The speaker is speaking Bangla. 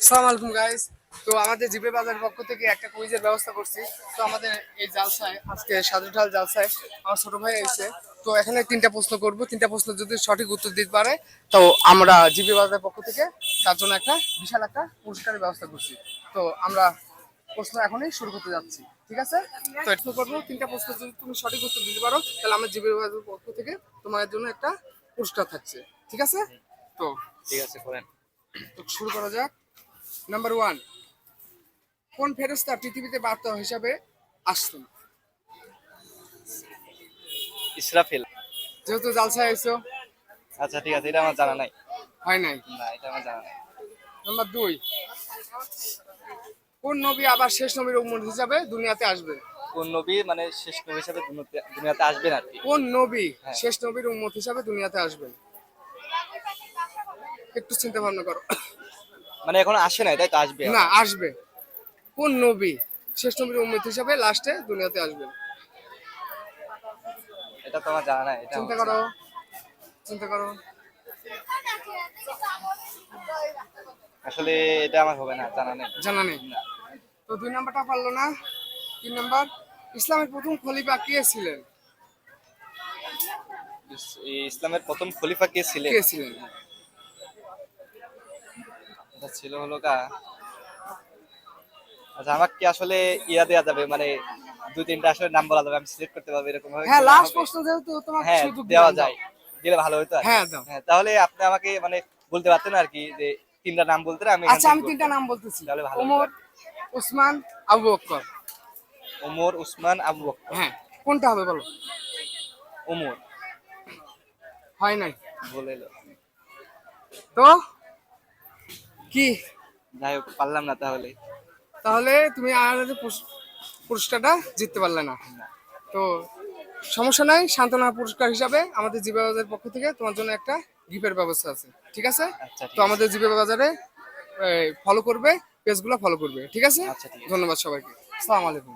আসসালামু আলাইকুম গাইস তো আমাদের জিপে বাজার পক্ষ থেকে একটা কুইজের ব্যবস্থা করছি। তো আমাদের এই জালসায় আজকে সাধুঠাল জালসায় আমার ছোট ভাই এসেছে। তো এখানে তিনটা প্রশ্ন করব। তিনটা প্রশ্ন যদি সঠিক উত্তর দিতে পারে তো আমরা জিপে বাজার পক্ষ থেকে তার জন্য একটা বিশাল একটা পুরস্কারের ব্যবস্থা করছি। তো আমরা প্রশ্ন এখনই শুরু করতে যাচ্ছি ঠিক আছে? তো প্রশ্ন করব তিনটা প্রশ্ন যদি তুমি সঠিক উত্তর দিতে পারো তাহলে আমরা জিপে বাজার পক্ষ থেকে তোমাদের জন্য একটা পুরস্কার থাকছে ঠিক আছে? তো ঠিক আছে করেন। তো শুরু করা যাক। নাম্বার ওয়ান কোন ফেরস্তা পৃথিবীতে বার্তা হিসাবে আসতেন? ইসরাফিল। যেহেতু জালসা এসো আচ্ছা ঠিক আছে এটা আমার জানা নাই। হয় নাই? না এটা আমার জানা নাই। নাম্বার দুই কোন নবী আবার শেষ নবীর উম্মত হিসাবে দুনিয়াতে আসবে? কোন নবী মানে শেষ নবী হিসাবে দুনিয়াতে- দুনিয়াতে আসবেন আর কি। কোন নবী হ্যাঁ। শেষ নবীর উম্মত হিসাবে দুনিয়াতে আসবেন? একটু চিন্তা ভাবনা করো। মানে এখন আসে নাই তাই তো আসবে না আসবে। কোন নবী? শেষ নবীর উম্মত হিসাবে লাস্টে দুনিয়াতে আসবেন এটা তো আমার জানা নাই এটা চিন্তা করো। চিন্তা করো। আসলে এটা আমার হবে না জানা নেই। জানা নেই। না। তো দুই নাম্বারটা পারল না। তিন নাম্বার ইসলামের প্রথম খলিফা কে ছিলেন? ইসলামের প্রথম খলিফা কে ছিলেন? কে ছিলেন? এটা ছিল হলো কা আচ্ছা আমাকে কি আসলে ইয়া দেওয়া যাবে? মানে দুই তিনটা আসলে নাম বলা যাবে আমি সিলেক্ট করতে পারব এরকম ভাবে হ্যাঁ লাস্ট প্রশ্ন যেহেতু তোমার হ্যাঁ সুযোগ দেওয়া যায়। দিলে ভালো হতো হ্যাঁ হ্যাঁ তাহলে আপনি আমাকে মানে বলতে পারতেন আর কি যে তিনটা নাম বলতে আমি আচ্ছা আমি তিনটা নাম বলতেছি। তাহলে ভালো ওমর ওসমান আবু বকর ওমর উসমান আবু বকর হ্যাঁ কোনটা হবে বলো? ওমর। হয় নাই। বলে। তো কি? যাই হোক পারলাম না তাহলে। তাহলে তুমি আর পুরস্কারটা জিততে পারলে না। তো সমস্যা নাই সান্ত্বনা পুরস্কার হিসাবে আমাদের জিবে বাজারের পক্ষ থেকে তোমার জন্য একটা গিফটের ব্যবস্থা আছে। ঠিক আছে? আচ্ছা তো আমাদের জিবে বাজারে ফলো করবে পেজগুলো ফলো করবে। ঠিক আছে? আচ্ছা, ঠিক আছে। ধন্যবাদ সবাইকে। আসসালামু আলাইকুম।